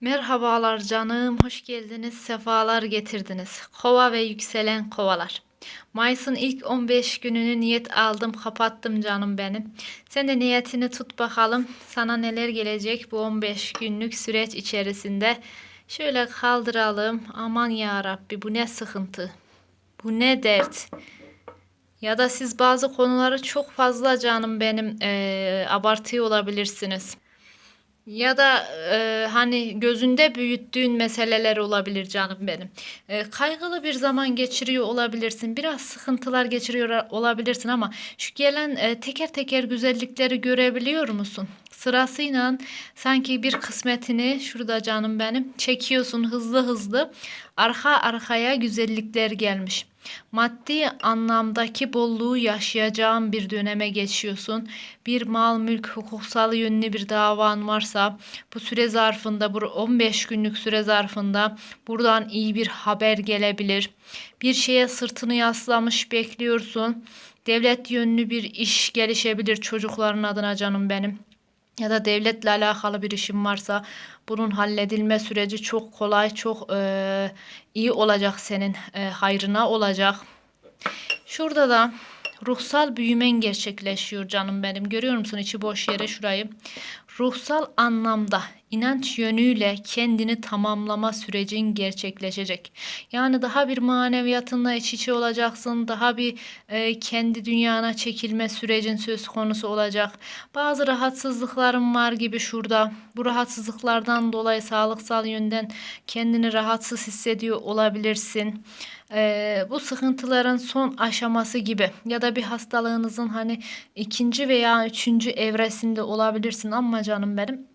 Merhabalar canım, hoş geldiniz, sefalar getirdiniz. Kova ve yükselen kovalar. Mayıs'ın ilk 15 gününü niyet aldım, kapattım canım benim. Sen de niyetini tut bakalım. Sana neler gelecek bu 15 günlük süreç içerisinde. Şöyle kaldıralım. Aman ya Rabbi bu ne sıkıntı. Bu ne dert. Ya da siz bazı konuları çok fazla canım benim eee abartıyor olabilirsiniz. Ya da e, hani gözünde büyüttüğün meseleler olabilir canım benim. E, kaygılı bir zaman geçiriyor olabilirsin. Biraz sıkıntılar geçiriyor olabilirsin ama şu gelen e, teker teker güzellikleri görebiliyor musun? Sırasıyla sanki bir kısmetini şurada canım benim çekiyorsun hızlı hızlı. Arka arkaya güzellikler gelmiş. Maddi anlamdaki bolluğu yaşayacağın bir döneme geçiyorsun. Bir mal, mülk, hukuksal yönlü bir davan varsa bu süre zarfında, bu 15 günlük süre zarfında buradan iyi bir haber gelebilir. Bir şeye sırtını yaslamış bekliyorsun. Devlet yönlü bir iş gelişebilir çocukların adına canım benim ya da devletle alakalı bir işin varsa bunun halledilme süreci çok kolay, çok e, iyi olacak senin e, hayrına olacak. Şurada da ruhsal büyümen gerçekleşiyor canım benim. Görüyor musun içi boş yere şurayı? Ruhsal anlamda inanç yönüyle kendini tamamlama sürecin gerçekleşecek. Yani daha bir maneviyatınla iç içe olacaksın. Daha bir e, kendi dünyana çekilme sürecin söz konusu olacak. Bazı rahatsızlıklarım var gibi şurada. Bu rahatsızlıklardan dolayı sağlıksal yönden kendini rahatsız hissediyor olabilirsin. Ee, bu sıkıntıların son aşaması gibi ya da bir hastalığınızın hani ikinci veya üçüncü evresinde olabilirsin ama canım benim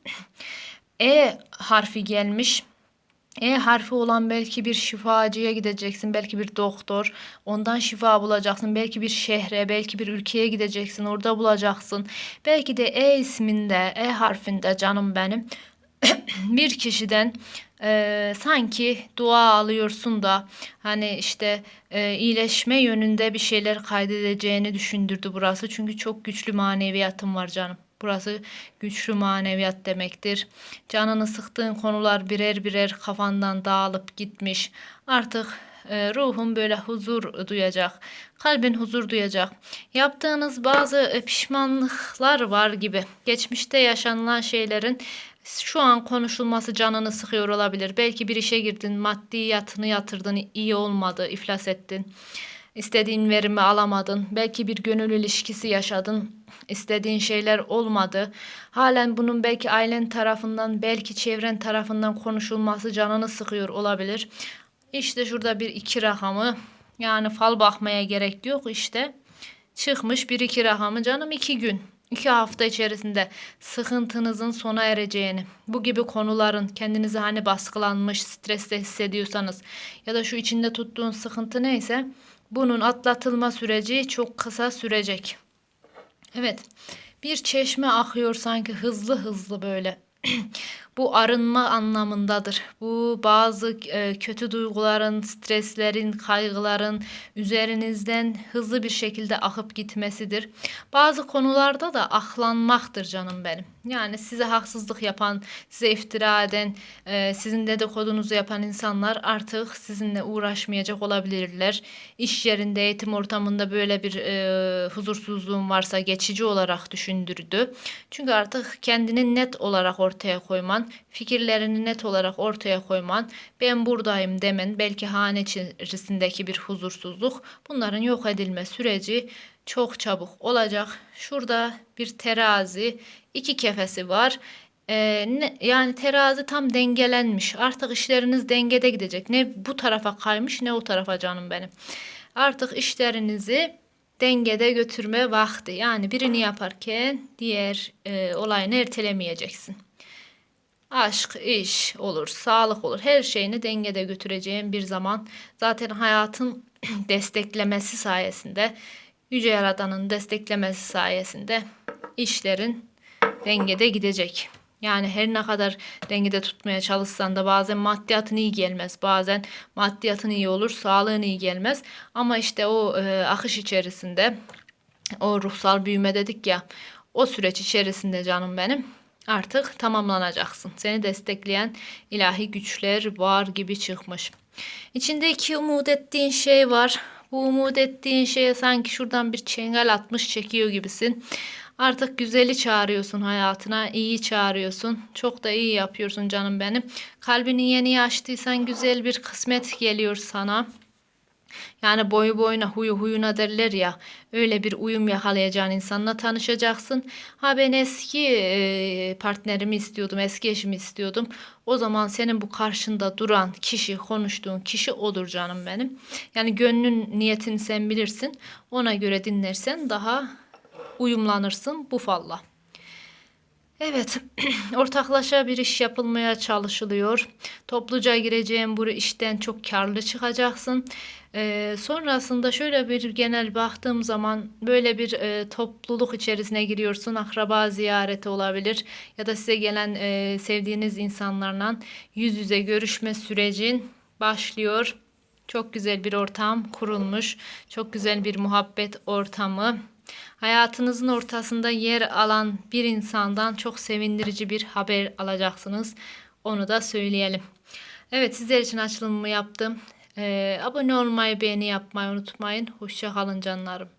E harfi gelmiş. E harfi olan belki bir şifacıya gideceksin, belki bir doktor, ondan şifa bulacaksın, belki bir şehre, belki bir ülkeye gideceksin, orada bulacaksın. Belki de E isminde, E harfinde canım benim bir kişiden e, sanki dua alıyorsun da hani işte e, iyileşme yönünde bir şeyler kaydedeceğini düşündürdü burası. Çünkü çok güçlü maneviyatım var canım. Burası güçlü maneviyat demektir. Canını sıktığın konular birer birer kafandan dağılıp gitmiş. Artık e, ruhun böyle huzur duyacak. Kalbin huzur duyacak. Yaptığınız bazı e, pişmanlıklar var gibi. Geçmişte yaşanılan şeylerin şu an konuşulması canını sıkıyor olabilir. Belki bir işe girdin, maddiyatını yatırdın, iyi olmadı, iflas ettin. İstediğin verimi alamadın. Belki bir gönül ilişkisi yaşadın. İstediğin şeyler olmadı. Halen bunun belki ailen tarafından, belki çevren tarafından konuşulması canını sıkıyor olabilir. İşte şurada bir iki rakamı yani fal bakmaya gerek yok işte. Çıkmış bir iki rakamı canım iki gün. iki hafta içerisinde sıkıntınızın sona ereceğini, bu gibi konuların kendinizi hani baskılanmış, streste hissediyorsanız ya da şu içinde tuttuğun sıkıntı neyse bunun atlatılma süreci çok kısa sürecek. Evet. Bir çeşme akıyor sanki hızlı hızlı böyle. Bu arınma anlamındadır. Bu bazı e, kötü duyguların, streslerin, kaygıların üzerinizden hızlı bir şekilde akıp gitmesidir. Bazı konularda da aklanmaktır canım benim. Yani size haksızlık yapan, size iftira eden, e, sizin dedikodunuzu yapan insanlar artık sizinle uğraşmayacak olabilirler. İş yerinde, eğitim ortamında böyle bir e, huzursuzluğun varsa geçici olarak düşündürdü. Çünkü artık kendini net olarak ortaya koyman, fikirlerini net olarak ortaya koyman, ben buradayım demen, belki hane içerisindeki bir huzursuzluk bunların yok edilme süreci çok çabuk olacak. Şurada bir terazi, iki kefesi var. Ee, ne, yani terazi tam dengelenmiş. Artık işleriniz dengede gidecek. Ne bu tarafa kaymış ne o tarafa canım benim. Artık işlerinizi dengede götürme vakti. Yani birini yaparken diğer e, olayını ertelemeyeceksin. Aşk, iş olur, sağlık olur. Her şeyini dengede götüreceğin bir zaman. Zaten hayatın desteklemesi sayesinde, Yüce Yaradan'ın desteklemesi sayesinde işlerin dengede gidecek. Yani her ne kadar dengede tutmaya çalışsan da bazen maddiyatın iyi gelmez. Bazen maddiyatın iyi olur, sağlığın iyi gelmez. Ama işte o e, akış içerisinde o ruhsal büyüme dedik ya o süreç içerisinde canım benim artık tamamlanacaksın. Seni destekleyen ilahi güçler var gibi çıkmış. İçinde iki umut ettiğin şey var. Bu umut ettiğin şeye sanki şuradan bir çengel atmış çekiyor gibisin. Artık güzeli çağırıyorsun hayatına, iyi çağırıyorsun. Çok da iyi yapıyorsun canım benim. Kalbini yeni açtıysan güzel bir kısmet geliyor sana. Yani boyu boyuna huyu huyuna derler ya. Öyle bir uyum yakalayacağın insanla tanışacaksın. Ha ben eski partnerimi istiyordum, eski eşimi istiyordum. O zaman senin bu karşında duran kişi, konuştuğun kişi odur canım benim. Yani gönlün niyetini sen bilirsin. Ona göre dinlersen daha uyumlanırsın bu falla. Evet, ortaklaşa bir iş yapılmaya çalışılıyor. Topluca gireceğin bu işten çok karlı çıkacaksın. Ee, sonrasında şöyle bir genel baktığım zaman böyle bir e, topluluk içerisine giriyorsun. Akraba ziyareti olabilir ya da size gelen e, sevdiğiniz insanlarla yüz yüze görüşme sürecin başlıyor. Çok güzel bir ortam kurulmuş. Çok güzel bir muhabbet ortamı. Hayatınızın ortasında yer alan bir insandan çok sevindirici bir haber alacaksınız. Onu da söyleyelim. Evet sizler için açılımımı yaptım. Ee, abone olmayı, beğeni yapmayı unutmayın. Hoşça kalın canlarım.